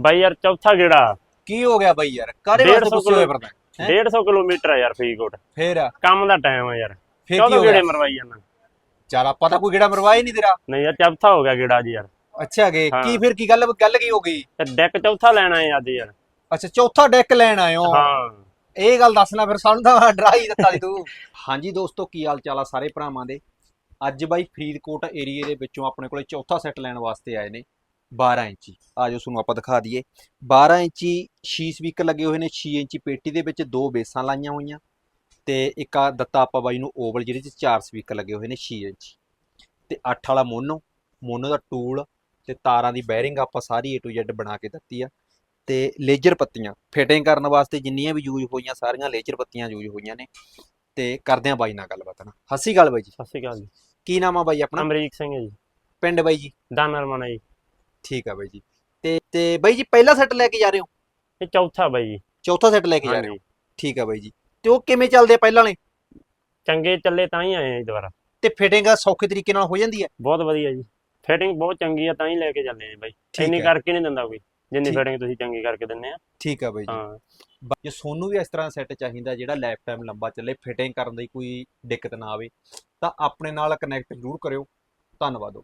ਬਾਈ ਯਾਰ ਚੌਥਾ ਗੇੜਾ। ਕੀ ਹੋ ਗਿਆ ਬਾਈ ਯਾਰ? ਕਾਰੇ ਵਾਸਤੇ ਸੌ ਗੁੱਸੇ ਹੋਏ ਕਿਲੋ- ਫਿਰਦਾ? ਹੈਂ? 150 ਕਿਲੋਮੀਟਰ ਆ ਯਾਰ ਫਰੀਦਕੋਟ। ਫੇਰ? ਕੰਮ ਦਾ ਟਾਈਮ ਆ ਯਾਰ। ਫੇਰ ਕੀ ਚੌਥਾ ਹੋ ਗਿਆ? ਗੇੜੇ ਮਰਵਾਈ ਜਾਂਦਾ। ਚੱਲ ਆਪਾਂ ਤਾਂ ਕੋਈ ਗੇੜਾ ਮਰਵਾ ਹੀ ਨਹੀਂ ਤੇਰਾ। ਨਹੀਂ ਯਾਰ ਚੌਥਾ ਹੋ ਗਿਆ ਗੇੜਾ ਜੀ ਯਾਰ। ਅੱਛਾ ਗੇ। ਕੀ ਫਿਰ ਕੀ ਗੱਲ ਗੱਲ ਕੀ ਹੋ ਗਈ? ਤੇ ਡੈਕ ਚੌਥਾ ਲੈਣਾ ਹੈ ਅੱਜ ਯਾਰ। ਅੱਛਾ ਚੌਥਾ ਡੈਕ ਲੈਣ ਆਇਓ ਹਾਂ। ਇਹ ਗੱਲ ਦੱਸਣਾ ਫਿਰ ਸਾਨੂੰ ਤਾਂ ਡਰਾ ਹੀ ਦਿੱਤਾ ਸੀ ਤੂੰ। ਹਾਂਜੀ ਦੋਸਤੋ ਕੀ ਹਾਲ ਚਾਲ ਆ ਸਾਰੇ ਭਰਾਵਾਂ ਦੇ? ਅੱਜ ਬਾਈ ਫਰੀਦਕੋਟ ਏਰੀਏ ਦੇ ਵਿੱਚੋਂ ਆਪਣੇ ਕੋਲੇ ਚੌਥਾ ਸੈੱਟ ਲੈਣ ਵਾਸਤੇ ਆਏ ਨੇ। 12 ਇੰਚੀ। ਆਜੋ ਤੁਹਾਨੂੰ ਆਪਾਂ ਦਿਖਾ ਦਈਏ। 12 ਇੰਚੀ 6 ਸਪੀਕਰ ਲੱਗੇ ਹੋਏ ਨੇ 6 ਇੰਚੀ ਪੇਟੀ ਦੇ ਵਿੱਚ ਦੋ ਬੇਸਾਂ ਲਾਈਆਂ ਹੋਈਆਂ ਤੇ ਇੱਕ ਆ ਦਿੱਤਾ ਆਪਾਂ ਬਾਈ ਨੂੰ ਓਵਲ ਜਿਹਦੇ 'ਚ ਚਾਰ ਸਪੀਕਰ ਲੱਗੇ ਹੋਏ ਨੇ 6 ਇੰਚੀ। ਤੇ 8 ਵਾਲਾ ਮੋਨੋ। ਮੋਨੋ ਦਾ ਟੂਲ ਤੇ ਤਾਰਾਂ ਦੀ ਬੈਰਿੰਗ ਆਪਾਂ ਸਾਰੀ A to Z ਬਣਾ ਕੇ ਦਿੱਤੀ ਆ। ਤੇ ਲੇਜ਼ਰ ਪੱਤੀਆਂ ਫਿਟਿੰਗ ਕਰਨ ਵਾਸਤੇ ਜਿੰਨੀਆਂ ਵੀ ਯੂਜ਼ ਹੋਈਆਂ ਸਾਰੀਆਂ ਲੇਜ਼ਰ ਪੱਤੀਆਂ ਯੂਜ਼ ਹੋਈਆਂ ਨੇ। ਤੇ ਕਰਦੇ ਆ ਬਾਈ ਨਾਲ ਗੱਲਬਾਤ ਨਾ। ਹੱਸੀ ਗੱਲ ਬਾਈ ਜੀ। ਸਤਿ ਸ਼੍ਰੀ ਅਕਾਲ ਜੀ। ਕੀ ਨਾਮ ਆ ਬਾਈ ਆਪਣਾ? ਅਮਰੀਕ ਸਿੰਘ ਹੈ ਜੀ। ਪਿੰਡ ਬਾਈ ਜੀ? ਦਾਨਰ ਮਨਾ ਜੀ। ਠੀਕ ਆ ਬਾਈ ਜੀ। ਤੇ ਤੇ ਬਾਈ ਜੀ ਪਹਿਲਾ ਸੈੱਟ ਲੈ ਕੇ ਜਾ ਰਹੇ ਹੋ? ਇਹ ਚੌਥਾ ਬਾਈ ਜੀ। ਚੌਥਾ ਸੈੱਟ ਲੈ ਕੇ ਜਾ ਰਹੇ ਹੋ? ਹਾਂਜੀ। ਠੀਕ ਆ ਬਾਈ ਜੀ। ਤੇ ਉਹ ਕਿਵੇਂ ਚੱਲਦੇ ਆ ਪਹਿਲਾਂ ਵਾਲੇ? ਚੰਗੇ ਚੱਲੇ ਤਾਂ ਹੀ ਆਏ ਆ ਜੀ ਦੁਬਾਰਾ। ਤੇ ਫਿਟਿੰਗ ਸੌਖੇ ਤਰੀਕੇ ਨਾਲ ਹੋ ਜਾਂਦੀ ਹੈ ਬਹੁਤ ਵਧੀਆ ਜੀ। ਫਿਟਿੰਗ ਬਹੁਤ ਚੰਗੀ ਆ ਤਾਂ ਹੀ ਲੈ ਕੇ ਚੱਲੇ ਆ ਜੀ ਬਾਈ। ਠੀਕ ਇੰਨੀ ਹੈ। ਕਰਕੇ ਨਹੀਂ ਦਿੰਦਾ ਕੋਈ। ਜਿੰਨੀ ਠੀਕ। ਫਿਟਿੰਗ ਤੁਸੀਂ ਚੰਗੀ ਕਰਕੇ ਦਿੰਨੇ ਆ। ਠੀਕ ਆ ਬਾਈ ਜੀ। ਹਾਂ। ਬ- ਜੇ ਸੋਨੂੰ ਵੀ ਇਸ ਤਰ੍ਹਾਂ ਸੈੱਟ ਚਾਹੀਦਾ ਜਿਹੜਾ ਲਾਈਫ ਟਾਈਮ ਲੰਬਾ ਚੱਲੇ ਫਿਟਿੰਗ ਕਰਨ ਦੀ ਕੋਈ ਦਿੱਕਤ ਨਾ ਆਵੇ ਤਾਂ ਆਪਣੇ ਨਾਲ ਕਨੈਕਟ ਜ਼ਰੂਰ ਕਰਿਓ। ਧੰਨਵਾਦ ਦੋਸਤੋ।